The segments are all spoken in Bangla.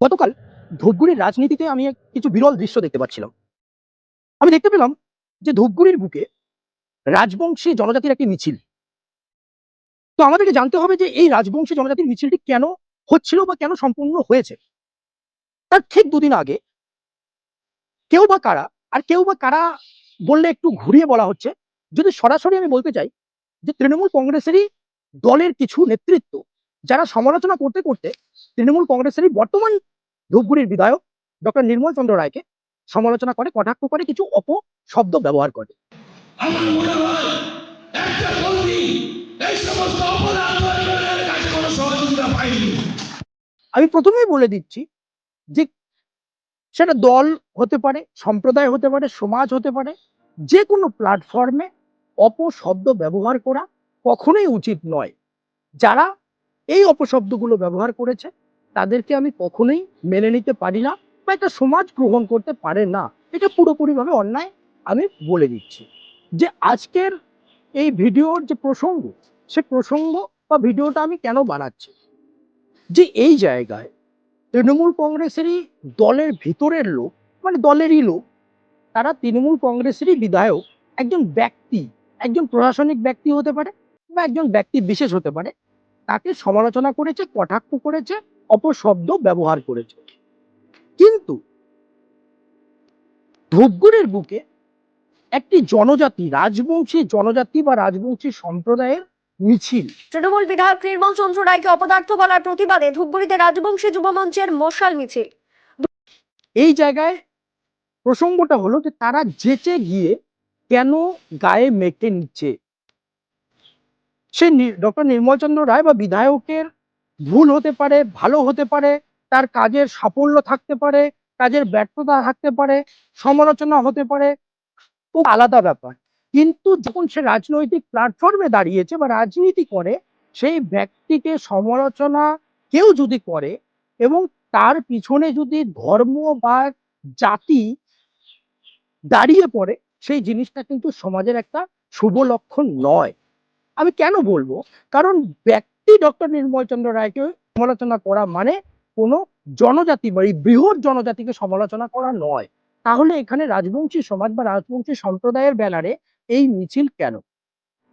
গতকাল ধূপগুড়ির রাজনীতিতে আমি কিছু বিরল দৃশ্য দেখতে পাচ্ছিলাম। আমি দেখতে পেলাম যে ধূপগুড়ির বুকে রাজবংশী জনজাতির একটি মিছিল। তো আমাদেরকে জানতে হবে যে এই রাজবংশী জনজাতির মিছিলটি কেন হচ্ছিল বা কেন সম্পূর্ণ হয়েছে? তার ঠিক দুদিন আগে কেউ বা কারা, আর কেউ বা কারা বললে একটু ঘুরিয়ে বলা হচ্ছে, যদি সরাসরি আমি বলতে চাই যে তৃণমূল কংগ্রেসেরই দলের কিছু নেতৃত্ব, যারা সমালোচনা করতে করতে তৃণমূল কংগ্রেসেরই বর্তমান ধূপগুড়ির বিধায়ক ডক্টর নির্মল চন্দ্র রায়কে সমালোচনা করে কটাক্ষ করে কিছু অপশব্দ ব্যবহার করে। আমি প্রথমেই বলে দিচ্ছি যে সেটা দল হতে পারে সম্প্রদায় হতে পারে সমাজ হতে পারে যে কোনো প্ল্যাটফর্মে অপশব্দ ব্যবহার করা কখনোই উচিত নয়। যারা এই অপশব্দগুলো ব্যবহার করেছে তাদেরকে আমি কখনোই মেনে নিতে পারি না বা একটা সমাজ গ্রহণ করতে পারে না। এটা পুরোপুরিভাবে অন্যায় আমি বলে দিচ্ছি। যে আজকের এই ভিডিওর যে প্রসঙ্গ, সে প্রসঙ্গ বা ভিডিওটা আমি কেন বানাচ্ছি? যে এই জায়গায় তৃণমূল কংগ্রেসেরই দলের ভিতরের লোক মানে দলেরই লোক, তারা তৃণমূল কংগ্রেসেরই বিধায়ক, একজন ব্যক্তি, একজন প্রশাসনিক ব্যক্তি হতে পারে বা একজন ব্যক্তি বিশেষ হতে পারে, তাকে সমালোচনা করেছে, কটাক্ষ করেছে অপশব্দ ব্যবহার করেছে। কিন্তু ধূপগুড়ির বুকে একটি জনজাতি রাজবংশী জনজাতি বা রাজবংশী সম্প্রদায়ের মিছিল। তৃণমূল বিধায়ক নির্মল চন্দ্র রায়কে অপদার্থ বলার প্রতিবাদে ধূপগুড়িতে রাজবংশী যুব মঞ্চের মশাল মিছিল। এই জায়গায় প্রসঙ্গটা হলো যে তারা যেচে গিয়ে কেন গায়ে মেখে নিচ্ছে? সে ডক্টর নির্মলচন্দ্র রায় বা বিধায়কের ভুল হতে পারে, ভালো হতে পারে, তার কাজের সাফল্য থাকতে পারে, কাজের ব্যর্থতা থাকতে পারে, সমালোচনা হতে পারে, খুব আলাদা ব্যাপার। কিন্তু যখন সে রাজনৈতিক প্ল্যাটফর্মে দাঁড়িয়েছে বা রাজনীতি করে, সেই ব্যক্তিকে সমালোচনা কেউ যদি করে এবং তার পিছনে যদি ধর্ম বা জাতি দাঁড়িয়ে পড়ে, সেই জিনিসটা কিন্তু সমাজের একটা শুভ লক্ষণ নয়। আমি কেন বলব? কারণ ব্যক্তি ডক্টর নির্মল চন্দ্র রায়কে সমালোচনা করা মানে কোনো জনজাতি বা এই বৃহৎ জনজাতিকে সমালোচনা করা নয়। তাহলে এখানে রাজবংশী সমাজ বা রাজবংশী সম্প্রদায়ের ব্যানারে এই মিছিল কেন?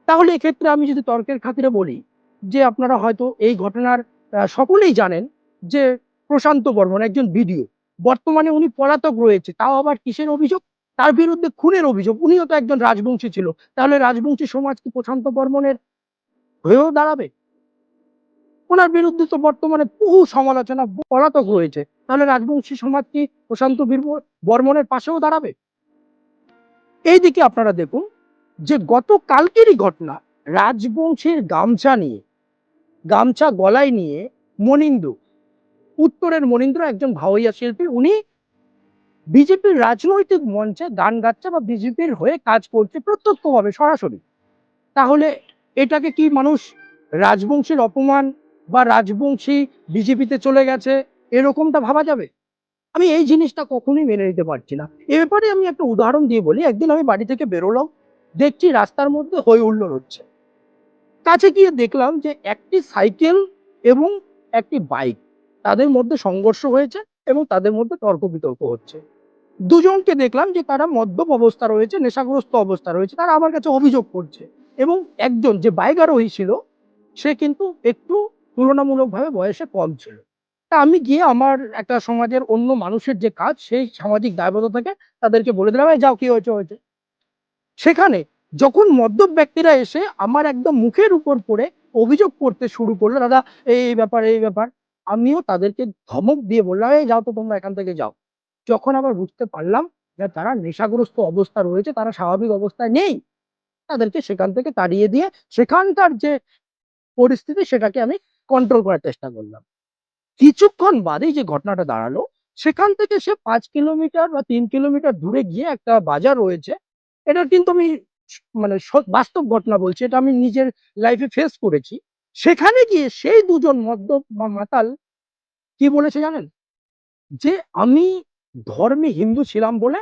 তাহলে এক্ষেত্রে আমি যদি তর্কের খাতিরে বলি যে আপনারা হয়তো এই ঘটনার সকলেই জানেন যে প্রশান্ত বর্মন একজন ভিডিও বর্তমানে উনি পলাতক রয়েছে, তাও আবার কিসের অভিযোগ? তার বিরুদ্ধে খুনের অভিযোগ। উনিও তো একজন রাজবংশী ছিল। তাহলে রাজবংশী সমাজ কি প্রশান্ত বর্মনের হয়েও দাঁড়াবে? ওনার বিরুদ্ধে তো বর্তমানে বহু সমালোচনা পলাতক রয়েছে। তাহলে রাজবংশী সমাজ কি প্রশান্ত বীর- বর্মনের পাশেও দাঁড়াবে? এইদিকে আপনারা দেখুন যে গত কালকেরই ঘটনা, রাজবংশের গামছা নিয়ে, গামছা গলায় নিয়ে মনিন্দ্র উত্তরের মনিন্দ্র একজন ভাওয়াইয়া শিল্পী, উনি বিজেপির রাজনৈতিক মঞ্চে গান গাচ্ছে বা বিজেপির হয়ে কাজ করছে প্রত্যক্ষভাবে, সরাসরি। তাহলে এটাকে কি মানুষ রাজবংশের অপমান বা রাজবংশী বিজেপিতে চলে গেছে, এরকমটা ভাবা যাবে? আমি এই জিনিসটা কখনোই মেনে নিতে পারছি না। এ ব্যাপারে আমি একটা উদাহরণ দিয়ে বলি, একদিন আমি বাড়ি থেকে বেরোলাম, দেখছি রাস্তার মধ্যে হই হুল্লোড় হচ্ছে। কাছে গিয়ে দেখলাম যে একটি সাইকেল এবং একটি বাইক, তাদের মধ্যে সংঘর্ষ হয়েছে এবং তাদের মধ্যে তর্ক বিতর্ক হচ্ছে। দুজনকে দেখলাম যে তারা মদ্যপ অবস্থা রয়েছে, নেশাগ্রস্ত অবস্থা রয়েছে, তারা আমার কাছে অভিযোগ করছে। এবং একজন যে বাইক আরোহী ছিল, সে কিন্তু একটু তুলনামূলকভাবে বয়সে কম ছিল। তা আমি গিয়ে আমার একটা সমাজের অন্য মানুষের যে কাজ, সেই সামাজিক দায়বদ্ধ দায়বদ্ধতাকে তাদেরকে বলে দিলাম, "এই যাও, কি হয়েছে হয়েছে। সেখানে যখন মদ্যপ ব্যক্তিরা এসে আমার একদম মুখের উপর পড়ে অভিযোগ করতে শুরু করল, দাদা এই ব্যাপার এই ব্যাপার। আমিও তাদেরকে ধমক দিয়ে বললাম, এই যাও তো তোমরা, এখান থেকে যাও। যখন আবার বুঝতে পারলাম যে তারা নেশাগ্রস্ত অবস্থা রয়েছে, তারা স্বাভাবিক অবস্থায় নেই, তাদেরকে সেখান থেকে তাড়িয়ে দিয়ে সেখানকার যে পরিস্থিতি, সেটাকে আমি কন্ট্রোল করার চেষ্টা করলাম। কিছুক্ষণ বাদেই যে ঘটনাটা দাঁড়াল, সেখান থেকে সে পাঁচ কিলোমিটার বা তিন কিলোমিটার দূরে গিয়ে একটা বাজার রয়েছে। এটা কিন্তু আমি মানে বাস্তব ঘটনা বলছি, এটা আমি নিজের লাইফে ফেস করেছি। সেখানে গিয়ে সেই দুজন মদ্য মাতাল কি বলেছে জানেন? যে আমি ধর্মে হিন্দু ছিলাম বলে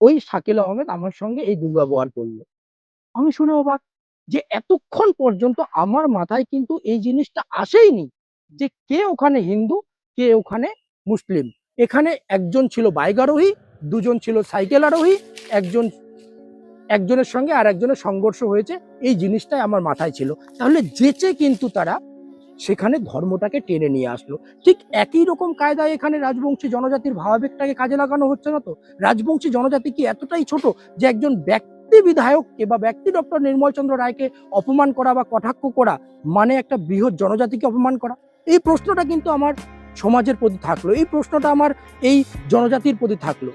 ওই শাকিল আহমেদ আমার সঙ্গে এই দুর্ব্যবহার করল। আমি শুনে অবাক। যে এতক্ষণ পর্যন্ত আমার মাথায় কিন্তু এই জিনিসটা আসেইনি যে কে ওখানে হিন্দু, কে ওখানে মুসলিম। এখানে একজন ছিল বাইক আরোহী দুজন ছিল সাইকেল আরোহী, একজন, একজনের সঙ্গে আর একজনের সংঘর্ষ হয়েছে, এই জিনিসটাই আমার মাথায় ছিল। তাহলে যেচে কিন্তু তারা সেখানে ধর্মটাকে টেনে নিয়ে আসলো। ঠিক একই রকম কায়দায় এখানে রাজবংশী জনজাতির ভাবাবেগটাকে কাজে লাগানো হচ্ছে না তো? রাজবংশী জনজাতি কি এতটাই ছোট যে একজন ব্যক্তি বিধায়ককে বা ব্যক্তি ডক্টর নির্মল চন্দ্র রায়কে অপমান করা বা কটাক্ষ করা মানে একটা বৃহৎ জনজাতিকে অপমান করা? এই প্রশ্নটা কিন্তু আমার সমাজের প্রতি থাকল। এই প্রশ্নটা আমার এই জনজাতির প্রতি থাকল।